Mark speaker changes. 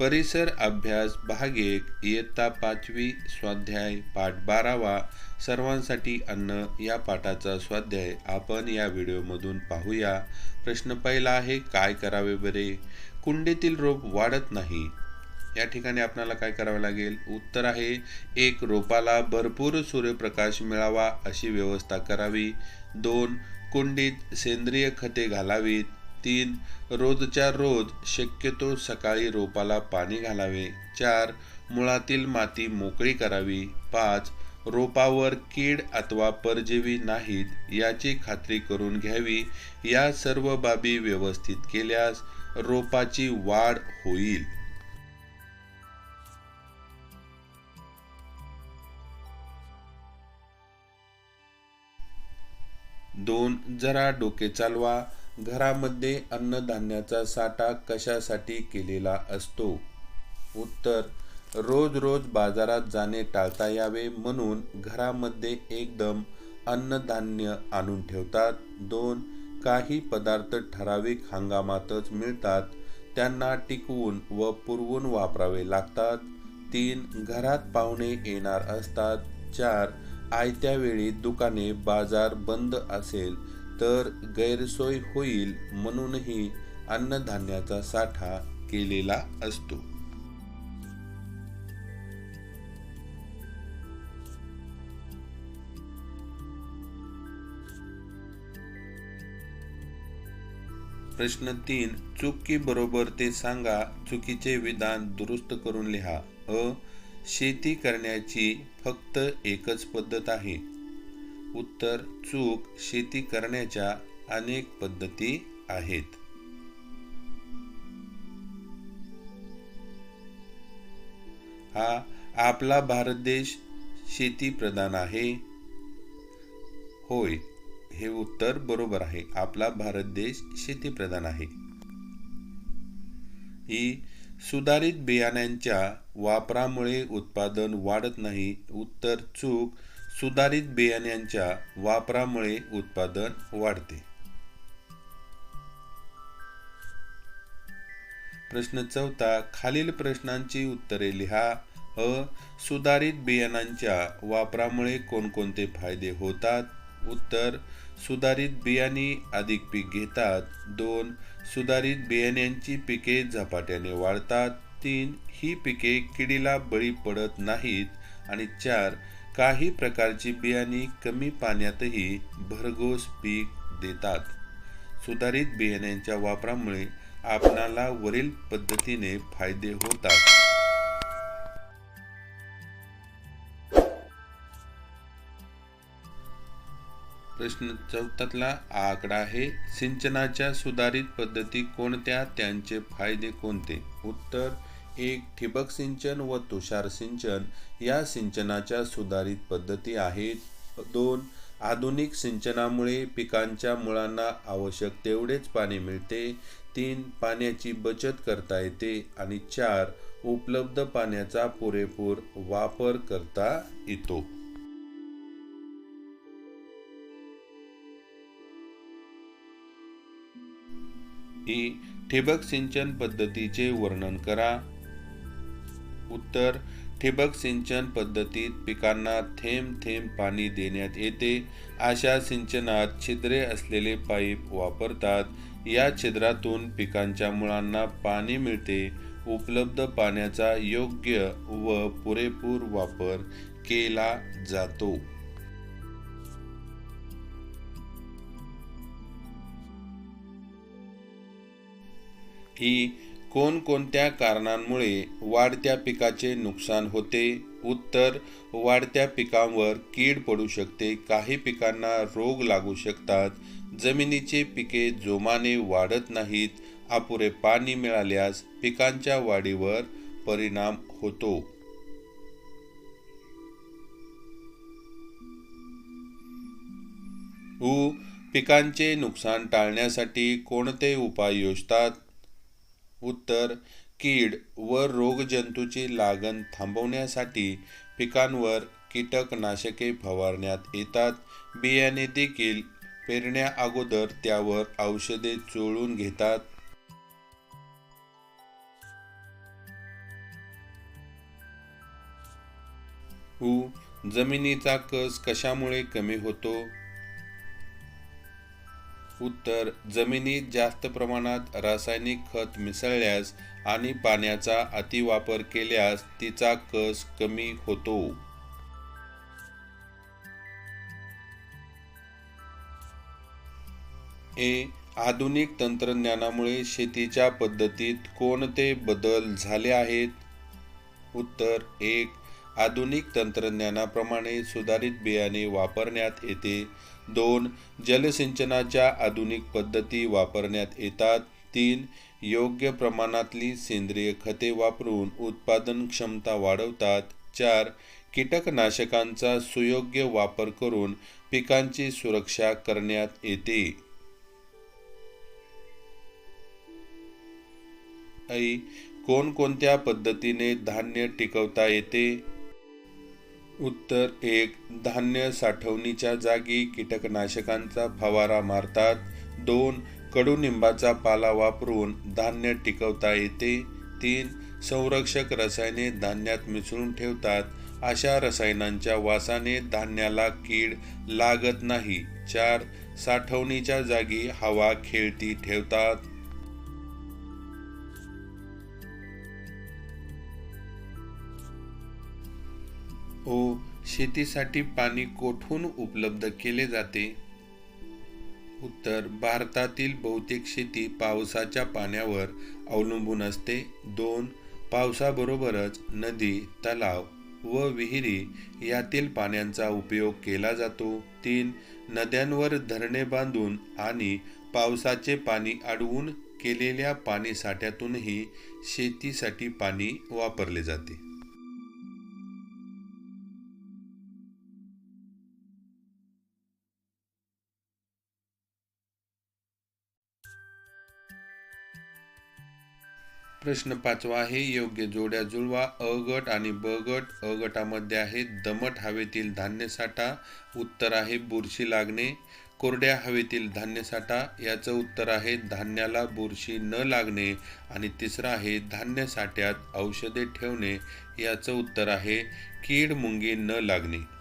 Speaker 1: परिसर अभ्यास भाग एक इयत्ता पाचवी स्वाध्याय पाठ बारावा सर्वांसाठी अन्न या पाठाचा स्वाध्याय आपण या व्हिडिओमधून पाहूया. प्रश्न पहिला आहे काय करावे बरे? कुंडीतील रोप वाढत नाही. या ठिकाणी आपल्याला काय करावे लागेल? उत्तर आहे एक रोपाला भरपूर सूर्यप्रकाश मिळावा अशी व्यवस्था करावी. दोन कुंडीत सेंद्रिय खते घालावीत. तीन रोजच्या रोज शक्यतो सकाळी रोपाला पाणी घालावे. चार मुळातील माती मोकळी करावी. पाच रोपावर कीड अथवा परजीवी नाहीत याची खात्री करून घ्यावी. या सर्व बाबी व्यवस्थित केल्यास रोपाची वाढ होईल. दोन जरा डोके चालवा. घरामध्ये अन्नधान्याचा साठा कशासाठी केलेला असतो? उत्तर रोज रोज बाजारात जाणे टाळता यावे म्हणून घरामध्ये एकदम अन्नधान्य आणून ठेवतात. दोन काही पदार्थ ठराविक हंगामातच मिळतात. त्यांना टिकवून व पुरवून वापरावे लागतात. तीन घरात पाहुणे येणार असतात. चार आयत्या वेळी दुकाने बाजार बंद असेल तर गैरसोय होईल म्हणूनही अन्नधान्याचा साठा केलेला असतो. प्रश्न तीन चुकी बरोबर ते सांगा चुकीचे विधान दुरुस्त करून लिहा. अ शेती करण्याची फक्त एकच पद्धत आहे. उत्तर चूक शेती करण्याच्या अनेक पद्धती आहेत. हा आपला भारत देश शेती प्रधान आहे. होय हे उत्तर बरोबर आहे. आपला भारत देश शेती प्रधान आहे. ही सुधारित बियाण्यांच्या वापरामुळे उत्पादन वाढत नाही. उत्तर चूक सुधारित बियाण्यांच्या वापरामुळे उत्पादन वाढते. प्रश्न चौथा खालील प्रश्नांची उत्तरे लिहा. अ सुधारित बियाणांच्या वापरामुळे कोणकोणते फायदे होतात? उत्तर सुधारित बियाणे अधिक पीक घेतात. दोन सुधारित बियाण्यांची पिके झपाट्याने वाढतात. तीन ही पिके किडीला बळी पडत नाहीत. आणि चार काही प्रकारची बियाणे कमी पाण्यातही भरघोस पीक देतात. सुधारित बियाण्यांच्या वापरामुळे आपणाला वरील पद्धतीने फायदे होतात. प्रश्न चौथ्यातला आकडा आहे सिंचनाच्या सुधारित पद्धती कोणत्या? त्यांचे फायदे कोणते? उत्तर एक ठिबक सिंचन व तुषार सिंचन या सिंचनाच्या सुधारित पद्धती आहेत. दोन आधुनिक सिंचनामुळे पिकांच्या मुळांना आवश्यक तेवढेच पाणी मिळते. तीन पाण्याची बचत करता येते. आणि चार उपलब्ध पाण्याचा पुरेपूर वापर करता येतो. ही ठिबक सिंचन पद्धतीचे वर्णन करा. उत्तर ठिबक सिंचन पद्धतीत पिकांना थेंब थेंब पाणी देण्यात येते. अशा सिंचनात छिद्रे असलेले पाईप वापरतात. या छिद्रातून पिकांच्या मुळांना पाणी मिळते. उपलब्ध पाण्याचा योग्य व पुरेपूर वापर केला जातो. ही कोणकोणत्या कारणांमुळे वाढत्या पिकाचे नुकसान होते? उत्तर वाढत्या पिकांवर कीड पडू शकते काही पिकांना रोग लागू शकतात जमिनीचे पिके जोमाने वाढत नाहीत अपुरे पाणी मिळाल्यास पिकांच्या वाढीवर परिणाम होतो. उ पिकांचे नुकसान टाळण्यासाठी कोणते उपाय योजतात? उत्तर कीड व रोगजंतूची लागण थांबवण्यासाठी पिकांवर कीटकनाशके फवारण्यात येतात. बियाणे देखील पेरण्या अगोदर त्यावर औषधे चोळून घेतात. उ जमिनीचा कस कशामुळे कमी होतो? उत्तर जमिनीत जास्त प्रमाणात रासायनिक खत मिसळल्यास आणि पाण्याचा अतिवापर केल्यास तिचा कस कमी होतो? ए. आधुनिक तंत्रज्ञानामुळे शेतीच्या पद्धतीत कोणते बदल झाले आहेत? उत्तर एक. आधुनिक तंत्रज्ञानाप्रमाणे सुधारित बियाणे वापरण्यात येते. दोन जलसिंचनाच्या आधुनिक पद्धती वापरण्यात येतात. तीन योग्य प्रमाणातली सेंद्रिय खते वापरून उत्पादन क्षमता वाढवतात. चार कीटकनाशकांचा सुयोग्य वापर करून पिकांची सुरक्षा करण्यात येते. ऐ कोणकोणत्या पद्धतीने धान्य टिकवता येते? उत्तर एक धान्य साठवणीच्या जागी कीटकनाशकांचा फवारा मारतात. दोन कडुनिंबाचा पाला वापरून धान्य टिकवता येते. तीन संरक्षक रसायने धान्यात मिसळून ठेवतात. अशा रसायनांच्या वासाने धान्याला कीड लागत नाही. चार साठवणीच्या जागी हवा खेळती ठेवतात. ओ शेतीसाठी पाणी कोठून उपलब्ध केले जाते? उत्तर भारतातील बहुतेक शेती पावसाच्या पाण्यावर अवलंबून असते. दोन पावसाबरोबरच नदी तलाव व विहिरी यातील पाण्याचा उपयोग केला जातो. तीन नद्यांवर धरणे बांधून आणि पावसाचे पाणी अडवून केलेल्या पाणीसाठ्यातूनही शेतीसाठी पाणी वापरले जाते. प्रश्न पाचवा आहे योग्य जोड्या जुळवा. अ गट आणि ब गट अ गटामध्ये आहे दमट हवेतील धान्यसाठा उत्तर आहे बुरशी लागणे. कोरड्या हवेतील धान्यसाठा याचं उत्तर आहे धान्याला बुरशी न लागणे. आणि तिसरं आहे धान्यसाठ्यात औषधे ठेवणे याचं उत्तर आहे कीड मुंगी न लागणे.